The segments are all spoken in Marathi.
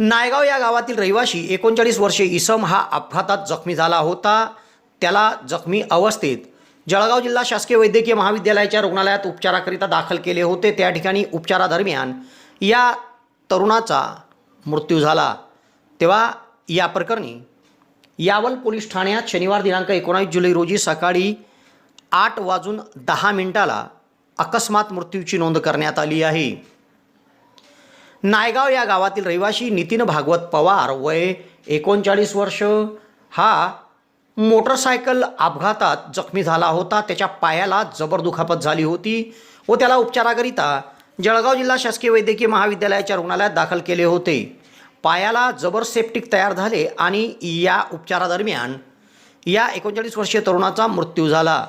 नायगाव या गावातील रहिवाशी एकोणचाळीस वर्षे इसम हा अपघातात जखमी झाला होता. त्याला जखमी अवस्थेत जळगाव जिल्हा शासकीय वैद्यकीय महाविद्यालयाच्या रुग्णालयात उपचाराकरिता दाखल केले होते. त्या ठिकाणी उपचारादरम्यान या तरुणाचा मृत्यू झाला. तेव्हा या प्रकरणी यावल पोलीस ठाण्यात शनिवार दिनांक एकोणावीस जुलै रोजी सकाळी आठ वाजून दहा मिनिटाला अकस्मात मृत्यूची नोंद करण्यात आली आहे. नायगाव या गावातील रहिवासी नितीन भागवत पवार वय एकोणचाळीस वर्ष. हा मोटरसायकल अपघातात जखमी झाला होता. त्याच्या पायाला जबर दुखापत झाली होती व त्याला उपचाराकरिता जळगाव जिल्हा शासकीय वैद्यकीय महाविद्यालयाच्या रुग्णालयात दाखल केले होते. पायाला जबर सेप्टिक तयार झाले आणि या उपचारादरम्यान या एकोणचाळीस वर्षीय तरुणाचा मृत्यू झाला.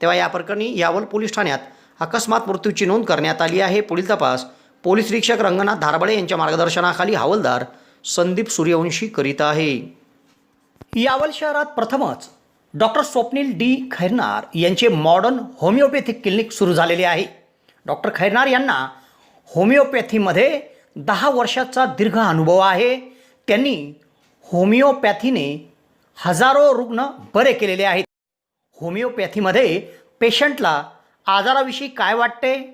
तेव्हा या प्रकरणी यावल पोलीस ठाण्यात अकस्मात मृत्यूची नोंद करण्यात आली आहे. पुढील तपास पोलीस निरीक्षक रंगनाथ धारबळे यांच्या मार्गदर्शनाखाली हवालदार संदीप सूर्यवंशी करीत आहे. यावल शहरात प्रथमच डॉक्टर स्वप्नील डी. खैरनार यांचे मॉडर्न होमिओपॅथिक क्लिनिक सुरू झालेले आहे. डॉक्टर खैरनार यांना होमिओपॅथीमध्ये दहा वर्षाचा दीर्घ अनुभव आहे. त्यांनी होमिओपॅथीने हजारो रुग्ण बरे केलेले आहेत. होमिओपॅथीमध्ये पेशंटला आजाराविषयी काय वाटते?